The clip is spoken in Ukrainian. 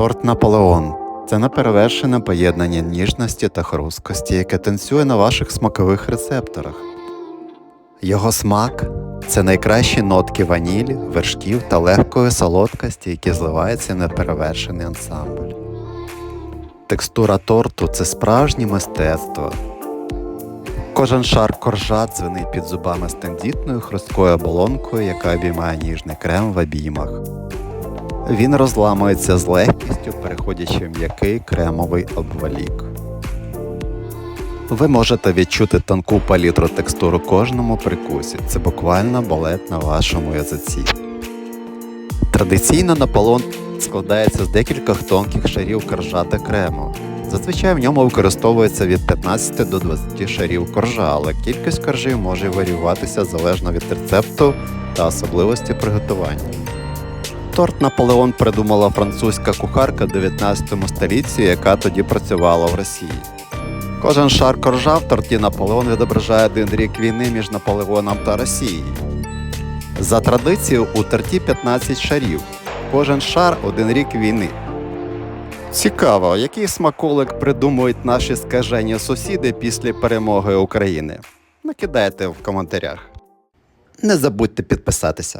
Торт Наполеон це неперевершене поєднання ніжності та хрусткості, яке танцює на ваших смакових рецепторах. Його смак це найкращі нотки ванілі, вершків та легкої солодкості, які зливаються в неперевершений ансамбль. Текстура торту це справжнє мистецтво. Кожен шар коржа дзвенить під зубами з хрусткою оболонкою, яка обіймає ніжний крем в обіймах. Він розламується з легкістю, переходячи в м'який кремовий обвалік. Ви можете відчути тонку палітру текстуру кожному прикусі. Це буквально балет на вашому язиці. Традиційно наполон складається з декількох тонких шарів коржа та крему. Зазвичай в ньому використовується від 15 до 20 шарів коржа, але кількість коржів може варіюватися залежно від рецепту та особливості приготування. Торт Наполеон придумала французька кухарка в 19 столітті, яка тоді працювала в Росії. Кожен шар коржа в торті Наполеон відображає один рік війни між Наполеоном та Росією. За традицією у торті 15 шарів. Кожен шар один рік війни. Цікаво, який смаколик придумують наші скажені сусіди після перемоги України. Накидайте в коментарях. Не забудьте підписатися.